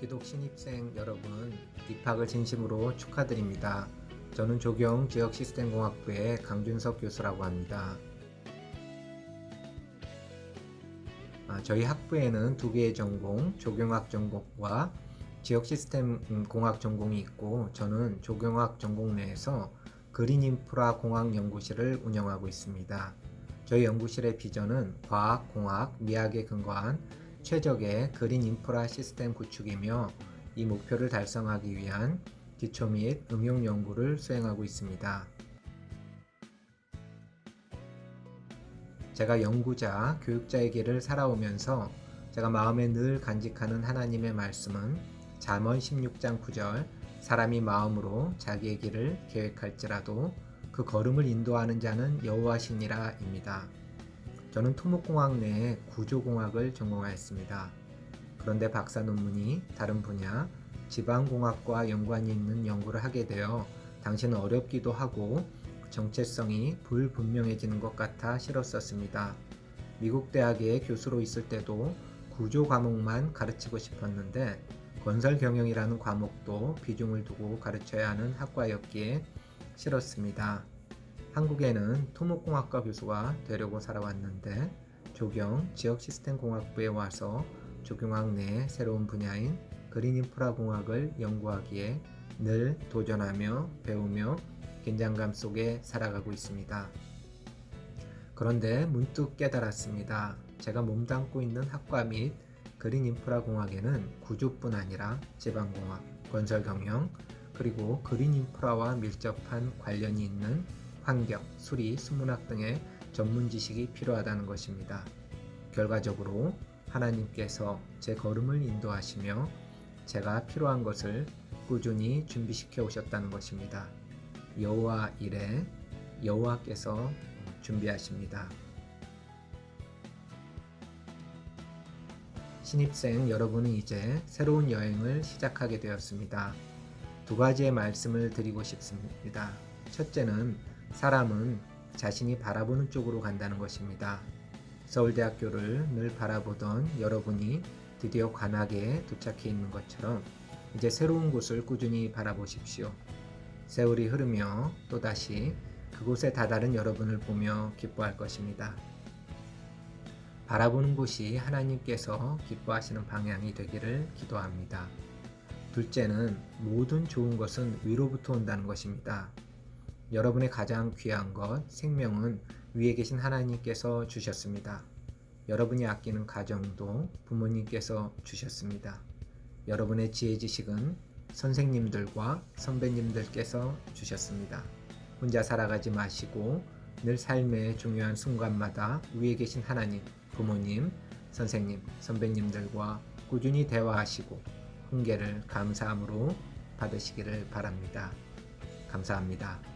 기독 신입생 여러분, 입학을 진심으로 축하드립니다. 저는 조경 지역 시스템 공학부의 강준석 교수라고 합니다. 아, 저희 학부에는 두 개의 전공, 조경학 전공과 지역 시스템 음, 공학 전공이 있고, 저는 조경학 전공 내에서 그린 인프라 공학 연구실을 운영하고 있습니다. 저희 연구실의 비전은 과학, 공학, 미학에 근거한 최적의 그린 인프라 시스템 구축이며 이 목표를 달성하기 위한 기초 및 응용 연구를 수행하고 있습니다. 제가 연구자, 교육자의 길을 살아오면서 제가 마음에 늘 간직하는 하나님의 말씀은 잠언 16장 9절 사람이 마음으로 자기의 길을 계획할지라도 그 걸음을 인도하는 자는 여호와시니라입니다. 저는 토목공학 내에 구조공학을 전공하였습니다. 그런데 박사 논문이 다른 분야 지방공학과 연관이 있는 연구를 하게 되어 당시는 어렵기도 하고 정체성이 불분명해지는 것 같아 싫었었습니다. 미국 대학의 교수로 있을 때도 구조 과목만 가르치고 싶었는데 건설 경영이라는 과목도 비중을 두고 가르쳐야 하는 학과였기에 싫었습니다. 한국에는 토목공학과 교수가 되려고 살아왔는데 조경 지역 시스템 공학부에 와서 조경학 내 새로운 분야인 그린 인프라 공학을 연구하기에 늘 도전하며 배우며 긴장감 속에 살아가고 있습니다. 그런데 문득 깨달았습니다. 제가 몸담고 있는 학과 및 그린 인프라 공학에는 구조뿐 아니라 지방공학, 건설 경영, 그리고 그린 인프라와 밀접한 관련이 있는 환경, 수리, 수문학 등의 전문 지식이 필요하다는 것입니다. 결과적으로 하나님께서 제 걸음을 인도하시며 제가 필요한 것을 꾸준히 준비시켜 오셨다는 것입니다. 여호와 이래 여호와께서 준비하십니다. 신입생 여러분은 이제 새로운 여행을 시작하게 되었습니다. 두 가지의 말씀을 드리고 싶습니다. 첫째는 사람은 자신이 바라보는 쪽으로 간다는 것입니다. 서울대학교를 늘 바라보던 여러분이 드디어 관악에 도착해 있는 것처럼 이제 새로운 곳을 꾸준히 바라보십시오. 세월이 흐르며 또다시 그곳에 다다른 여러분을 보며 기뻐할 것입니다. 바라보는 곳이 하나님께서 기뻐하시는 방향이 되기를 기도합니다. 둘째는 모든 좋은 것은 위로부터 온다는 것입니다. 여러분의 가장 귀한 것, 생명은 위에 계신 하나님께서 주셨습니다. 여러분이 아끼는 가정도 부모님께서 주셨습니다. 여러분의 지혜 지식은 선생님들과 선배님들께서 주셨습니다. 혼자 살아가지 마시고 늘 삶의 중요한 순간마다 위에 계신 하나님, 부모님, 선생님, 선배님들과 꾸준히 대화하시고 훈계를 감사함으로 받으시기를 바랍니다. 감사합니다.